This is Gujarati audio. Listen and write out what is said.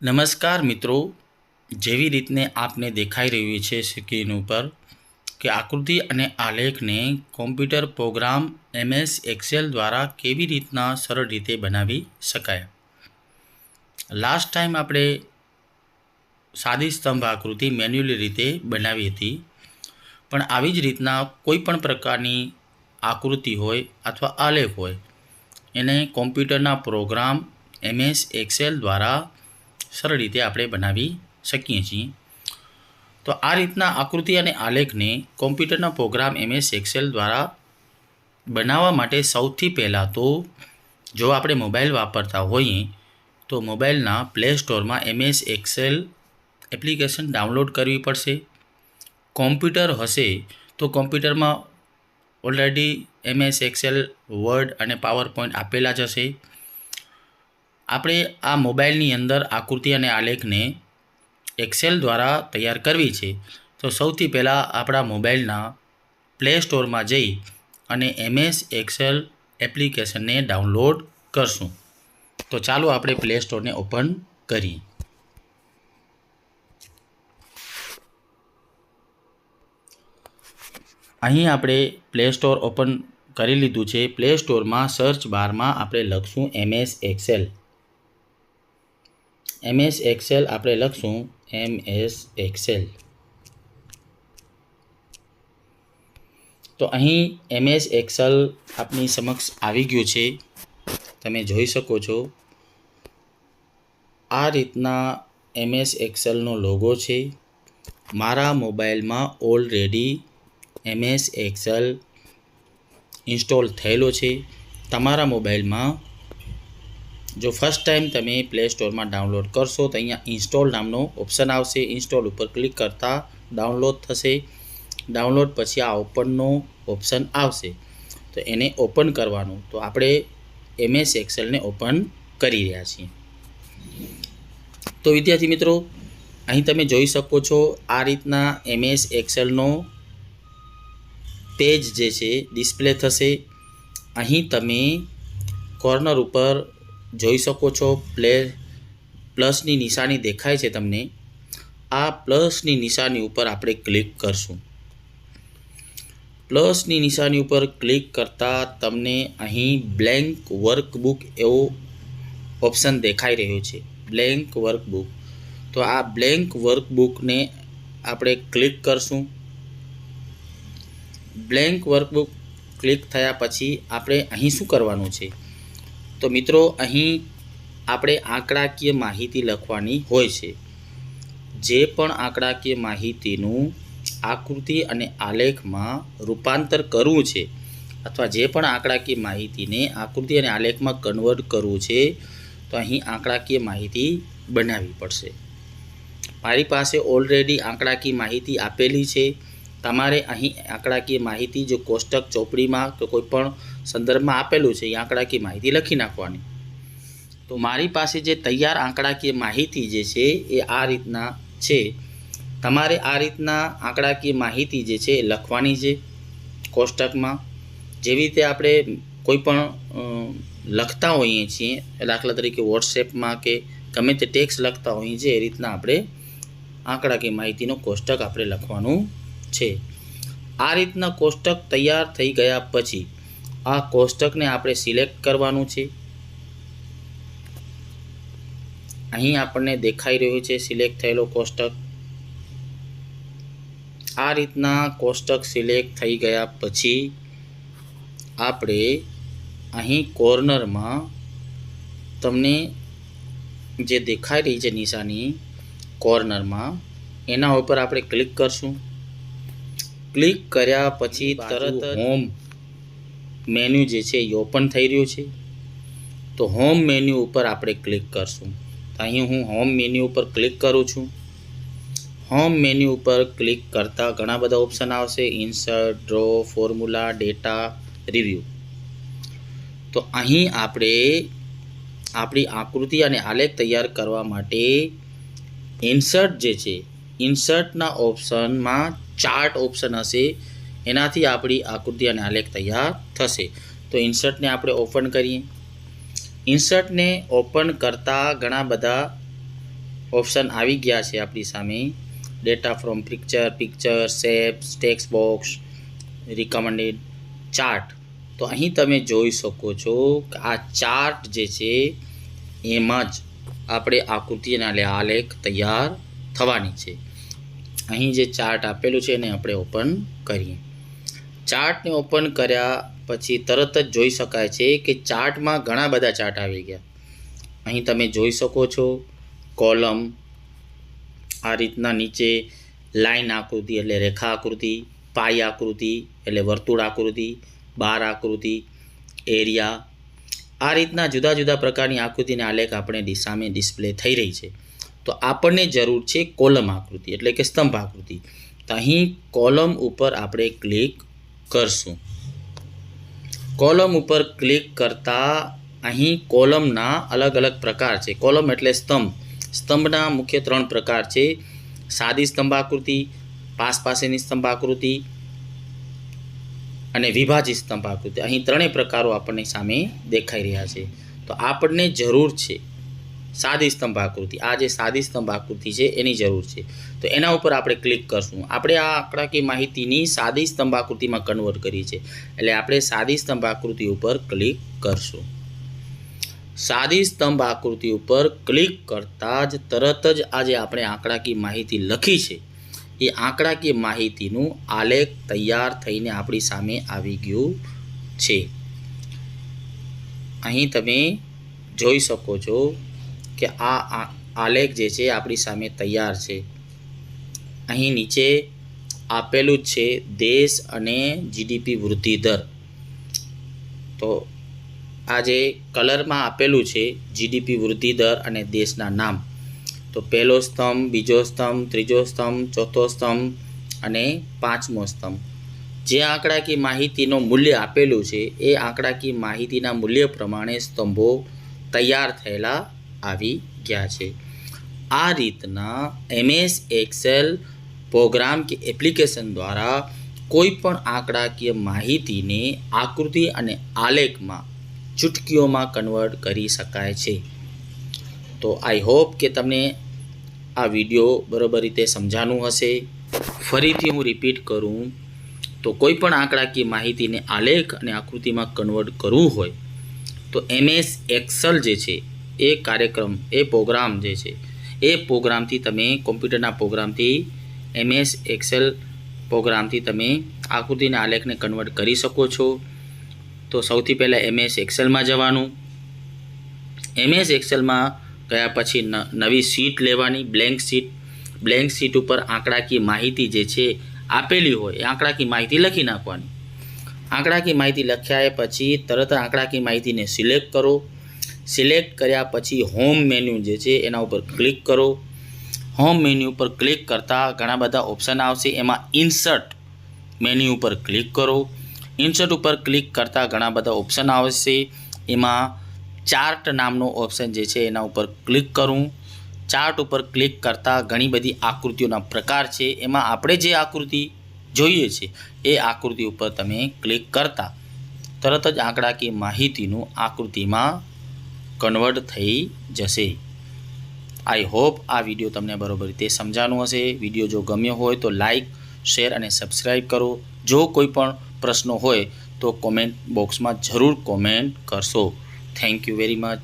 નમસ્કાર મિત્રો. જેવી રીતને આપને દેખાઈ રહ્યું છે સ્ક્રીન ઉપર કે આકૃતિ અને આલેખને કોમ્પ્યુટર પ્રોગ્રામ એમએસ એક્સેલ દ્વારા કેવી રીતના સરળ રીતે બનાવી શકાય. લાસ્ટ ટાઈમ આપણે સાદી સ્તંભ આકૃતિ મેન્યુઅલી રીતે બનાવી હતી. પણ આવી જ રીતના કોઈ પણ પ્રકારની આકૃતિ હોય અથવા આલેખ હોય, એને કોમ્પ્યુટરના પ્રોગ્રામ એમએસ એક્સેલ દ્વારા સરળ રીતે આપણે બનાવી શકીએ છીએ. તો આ રીતના આકૃતિ અને આલેખને કોમ્પ્યુટરના પ્રોગ્રામ એમએસ એક્સેલ દ્વારા બનાવવા માટે સૌથી પહેલાં તો જો આપણે મોબાઈલ વાપરતા હોઈએ, તો મોબાઈલના પ્લે સ્ટોરમાં એમએસ એક્સેલ એપ્લિકેશન ડાઉનલોડ કરવી પડશે. કોમ્પ્યુટર હશે તો કોમ્પ્યુટરમાં ઓલરેડી એમએસ એક્સેલ, વર્ડ અને પાવર પોઈન્ટ આપેલા જ હશે. આપણે આ મોબાઈલની અંદર આકૃતિ અને આલેખને એક્સેલ દ્વારા તૈયાર કરવી છે. તો સૌથી પહેલાં આપણા મોબાઈલના પ્લે સ્ટોરમાં જઈ અને એમએસ એક્સેલ એપ્લિકેશનને ડાઉનલોડ કરશું. તો ચાલો આપણે પ્લે સ્ટોરને ઓપન કરીએ. અહીં આપણે પ્લે સ્ટોર ઓપન કરી લીધું છે. પ્લે સ્ટોરમાં સર્ચ બારમાં આપણે લખશું એમએસ એક્સેલ. એમએસ એક્સેલ આપણે લખશું એમએસ એક્સેલ. તો અહીં એમએસ એક્સેલ આપની સમક્ષ આવી ગયું છે. તમે જોઈ શકો છો. આ રીતના એમએસ એક્સેલનો લોગો છે. મારા મોબાઈલમાં ઓલરેડી એમએસ એક્સેલ ઇન્સ્ટોલ થયેલો છે. તમારા મોબાઈલમાં જો ફર્સ્ટ ટાઈમ તમે પ્લે સ્ટોરમાં ડાઉનલોડ કરશો, તો અહીંયા ઇન્સ્ટોલ નામનો ઓપ્શન આવશે. ઇન્સ્ટોલ ઉપર ક્લિક કરતાં ડાઉનલોડ થશે. ડાઉનલોડ પછી આ ઓપનનો ઓપ્શન આવશે. તો એને ઓપન કરવાનું. તો આપણે એમએસ એક્સેલને ઓપન કરી રહ્યા છીએ. તો વિદ્યાર્થી મિત્રો, અહીં તમે જોઈ શકો છો આ રીતના એમએસ એક્સેલનો પેજ જે છે ડિસ્પ્લે થશે. અહીં તમે કોર્નર ઉપર જોઈ શકો છો. પ્લે, પ્લસની નિશાની દેખાય છે તમને. આ પ્લસની નિશાની ઉપર આપણે ક્લિક કરશું. પ્લસની નિશાની ઉપર ક્લિક કરતાં તમને અહીં બ્લેન્ક વર્કબુક એવો ઓપ્શન દેખાઈ રહ્યો છે. Blank workbook. તો આ બ્લેન્ક વર્કબુકને આપણે ક્લિક કરશું. બ્લેન્ક વર્કબુક ક્લિક થયા પછી આપણે અહીં શું કરવાનું છે? તો મિત્રો, અહીં આપણે આંકડાકીય માહિતી લખવાની હોય છે. જે પણ આંકડાકીય માહિતીનું આકૃતિ અને આલેખમાં રૂપાંતર કરવું છે, અથવા જે પણ આંકડાકીય માહિતીને આકૃતિ અને આલેખમાં કન્વર્ટ કરવું છે, તો અહીં આંકડાકીય માહિતી બનાવવી પડશે. મારી પાસે ઓલરેડી આંકડાકીય માહિતી આપેલી છે. તમારે અહીં આંકડાકીય માહિતી જો કોષ્ટક ચોપડીમાં કે કોઈપણ સંદર્ભમાં આપેલું છે, એ આંકડાકીય માહિતી લખી નાખવાની. તો મારી પાસે જે તૈયાર આંકડાકીય માહિતી જે છે, એ આ રીતના છે. તમારે આ રીતના આંકડાકીય માહિતી જે છે, એ લખવાની છે કોષ્ટકમાં. જેવી રીતે આપણે કોઈ પણ લખતા હોઈએ છીએ, દાખલા તરીકે વોટ્સએપમાં કે ગમે તે ટેક્સ લખતા હોઈએ છીએ, એ રીતના આપણે આંકડાકીય માહિતીનો કોષ્ટક આપણે લખવાનું છે. આ રીતના કોષ્ટક તૈયાર થઈ ગયા પછી આ કોષ્ટકને આપણે સિલેક્ટ કરવાનું છે. અહીં આપણને દેખાઈ રહ્યું છે સિલેક્ટ થયેલો કોષ્ટક. આ રીતના કોષ્ટક સિલેક્ટ થઈ ગયા પછી આપણે અહીં કોર્નરમાં તમને જે દેખાઈ રહી છે નિશાની કોર્નરમાં, એના ઉપર આપણે ક્લિક કરશું. ક્લિક કર્યા પછી તરત હોમ મેન્યુ જે છે એ ઓપન થઈ રહ્યું છે. તો હોમ મેન્યુ ઉપર આપણે ક્લિક કરશું. તો અહીં હું હોમ મેન્યુ ઉપર ક્લિક કરું છું. હોમ મેન્યુ ઉપર ક્લિક કરતાં ઘણા બધા ઓપ્શન આવશે. Insert draw formula data review તો અહીં આપણે આપણી આકૃતિ અને આલેખ તૈયાર કરવા માટે ઇન્સર્ટ જે છે ઇન્સર્ટના ઓપ્શનમાં ચાર્ટ ઓપ્શન હશે. એનાથી આપણી આકૃતિ અને આલેખ તૈયાર થશે. તો ઇન્સર્ટને આપણે ઓપન કરીએ. ઇન્સર્ટને ઓપન કરતાં ઘણા બધા ઓપ્શન આવી ગયા છે આપણી સામે. Data from picture picture, shapes, text box recommended chart. તો અહીં તમે જોઈ શકો છો કે આ ચાર્ટ જે છે, એમાં જ આપણે આકૃતિ અને આલેખ તૈયાર થવાની છે. અહીં જે ચાર્ટ આપેલું છે એને આપણે ઓપન કરીએ. ચાર્ટને ઓપન કર્યા પછી તરત જ જોઈ શકાય છે કે ચાર્ટમાં ઘણા બધા ચાર્ટ આવી ગયા. અહીં તમે જોઈ શકો છો કોલમ, આ રીતના નીચે લાઈન આકૃતિ એટલે રેખા આકૃતિ પાય આકૃતિ એટલે વર્તુળ આકૃતિ, બાર આકૃતિ, એરિયા. આ રીતના જુદા જુદા પ્રકારની આકૃતિને આલેખ આપણે દિશામાં ડિસ્પ્લે થઈ રહી છે. તો આપણને જરૂર છે કોલમ આકૃતિ, એટલે કે સ્તંભ આકૃતિ. તો અહીં કોલમ ઉપર આપણે ક્લિક કરશું. કોલમ ઉપર ક્લિક કરતાં અહીં કોલમના અલગ અલગ પ્રકાર છે. કોલમ એટલે સ્તંભ. સ્તંભના મુખ્ય ત્રણ પ્રકાર છે. સાદી સ્તંભ આકૃતિ, પાસ પાસેની સ્તંભ આકૃતિ અને વિભાજિત સ્તંભ આકૃતિ. અહીં ત્રણેય પ્રકારો આપણને સામે દેખાઈ રહ્યા છે. તો આપણને જરૂર છે સાદી સ્તંભ આકૃતિ. આ જે સાદી સ્તંભ આકૃતિ છે, એની જરૂર છે. તો એના ઉપર આપણે ક્લિક કરશું. આપણે આ આંકડાકીય માહિતીની સાદી સ્તંભ આકૃતિમાં કન્વર્ટ કરી છે એટલે આપણે સાદી સ્તંભ આકૃતિ ઉપર ક્લિક કરશું. સાદી સ્તંભ આકૃતિ ઉપર ક્લિક કરતાં જ તરત જ આજે આપણે આંકડાકીય માહિતી લખી છે, એ આંકડાકીય માહિતીનું આલેખ તૈયાર થઈને આપણી સામે આવી ગયું છે. અહીં તમે જોઈ શકો છો કે આ આલેખ જે છે આપણી સામે તૈયાર છે. અહીં નીચે આપેલું જ છે, દેશ અને જીડીપી વૃદ્ધિ દર. તો આ જે કલરમાં આપેલું છે જીડીપી વૃદ્ધિ દર અને દેશના નામ. તો પહેલો સ્તંભ, બીજો સ્તંભ, ત્રીજો સ્તંભ, ચોથો સ્તંભ અને પાંચમો સ્તંભ. જે આંકડાકીય માહિતીનો મૂલ્ય આપેલું છે, એ આંકડાકીય માહિતીના મૂલ્ય પ્રમાણે સ્તંભો તૈયાર થયેલા આવી ગયા છે. આ રીતના એમએસ એક્સેલ પ્રોગ્રામ કે એપ્લિકેશન દ્વારા કોઈ પણ આંકડાકીય માહિતીને આકૃતિ અને આલેખમાં ચૂટકીઓમાં કન્વર્ટ કરી શકાય છે. તો આઈ હોપ કે તમને આ વીડિયો બરોબર રીતે સમજાનું હશે. ફરીથી હું રિપીટ કરું, તો કોઈ પણ આંકડાકીય માહિતીને આલેખ અને આકૃતિમાં કન્વર્ટ કરવું હોય, તો એમએસ એક્સલ જે છે એ કાર્યક્રમ, એ પ્રોગ્રામ જે છે, એ પ્રોગ્રામથી તમે કોમ્પ્યુટરના પ્રોગ્રામથી એમએસ, એક્સેલ પ્રોગ્રામથી તમે આકૃતિના આલેખને કન્વર્ટ કરી શકો છો. તો સૌથી પહેલાં એમએસ, એક્સેલમાં જવાનું. એમએસ, એક્સેલમાં ગયા પછી નવી શીટ લેવાની, બ્લેન્ક શીટ. બ્લેન્ક શીટ ઉપર આંકડાકીય માહિતી જે છે, આપેલી હોય, એ આંકડાકીય માહિતી લખી નાખવાની. આંકડાકીય માહિતી લખ્યા પછી તરત આંકડાકીય માહિતીને સિલેક્ટ કરો. સિલેક્ટ કર્યા પછી હોમ મેન્યુ જે છે એના ઉપર ક્લિક કરો. હોમ મેન્યુ ઉપર ક્લિક કરતાં ઘણા બધા ઓપ્શન આવશે. એમાં ઇન્સર્ટ મેન્યુ ઉપર ક્લિક કરો. ઇન્સર્ટ ઉપર ક્લિક કરતાં ઘણા બધા ઓપ્શન આવશે. એમાં ચાર્ટ નામનો ઓપ્શન જે છે એના ઉપર ક્લિક કરું. ચાર્ટ ઉપર ક્લિક કરતાં ઘણી બધી આકૃતિઓના પ્રકાર છે. એમાં આપણે જે આકૃતિ જોઈએ છે, એ આકૃતિ ઉપર તમે ક્લિક કરતા. તરત જ આંકડાકીય માહિતીનું આકૃતિમાં કન્વર્ટ થઈ જશે. આઈ હોપ આ વીડિયો તમને બરોબર રીતે સમજાનું હશે. વીડિયો જો ગમ્યો હોય તો લાઈક શેર અને સબસ્ક્રાઈબ કરો. જો કોઈ પણ પ્રશ્નો હોય તો કોમેન્ટ બોક્સમાં જરૂર કોમેન્ટ કરશો. Thank you very much